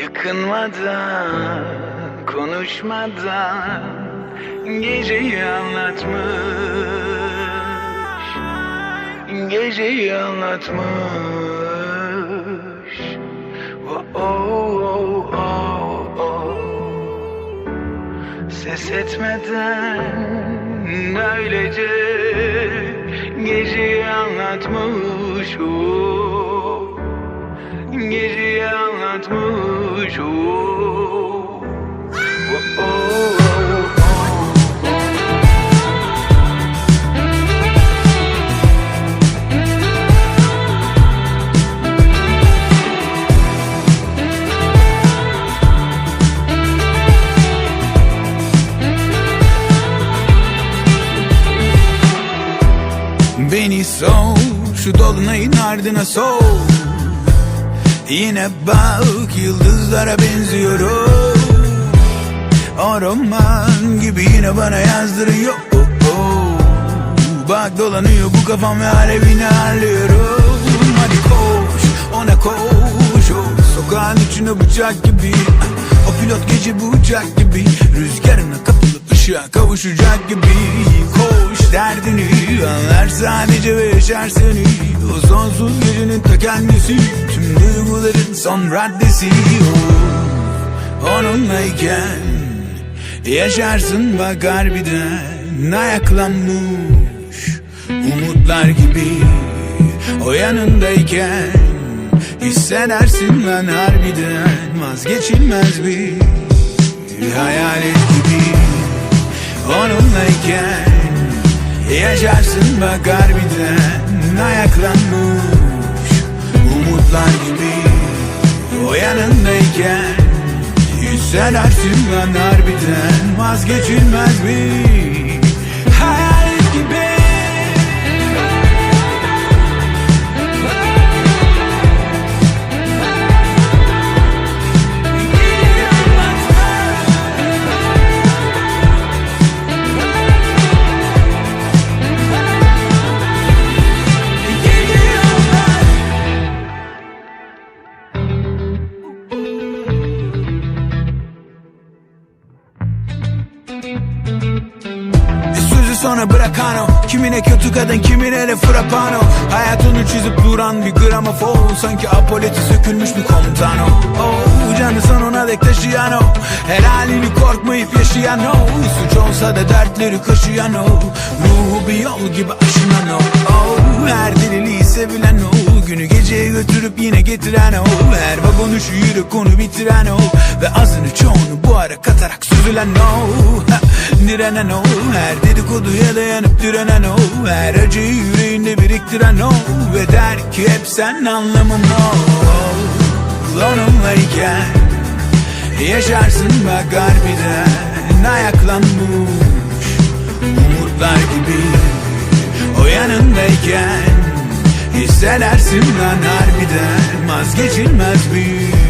Yakınmadan, konuşmadan Geceyi anlatmış Geceyi anlatmış oh, oh, oh, oh. Ses etmeden öylece Geceyi anlatmış oh. Beni sor şu dolunayın ardına sor Yine bak yıldızlara benziyorum. O roman gibi yine bana yazdırıyor. Oh, oh. Bak dolanıyor bu kafam ve alevini arıyorum Hadi koş ona koş. Oh. Sokağın içine bıçak gibi. O pilot gece bu uçak gibi. Rüzgarına kapılıp ışığa kavuşacak gibi. Koş derdini anlar sadece ve yaşar seni. O sonsuz gecenin ta kendisi Duyguların son raddesi oh. Onunlayken Yaşarsın bak harbiden Ayaklanmış Umutlar gibi. O yanındayken Hissedersin lan harbiden Vazgeçilmez bir Hayalet gibi. Onunlayken Yaşarsın bak harbiden Ayaklanmış Umutlar gibi. O yanındayken Hissedersin lan harbiden Vazgeçilmez bir sonra bırakan o Kimine kötü kadın kimine de frappano Hayatını çizip duran bir gramofon Sanki apoleti sökülmüş bir komutan o oh, Canı sonuna dek taşıyan o Her halini korkmayıp yaşayan o Suç olsa da dertleri kaşıyan o Ruhu bir yol gibi aşınan o oh, Her deliliği sevilen o Günü geceye götürüp yine getiren o Her vagonu şiire konu bitiren o Ve azını çoğunu bu ara katarak süzülen o Ha, Direnen o Her dedikoduya dayanıp direnen o Her acıyı yüreğinde biriktiren o Ve der ki hep sen anlamım o Onunlayken Yaşarsın bak harbiden. Ayaklanmış Umutlar gibi O yanındayken Hissedersin lan harbiden Vazgeçilmez bir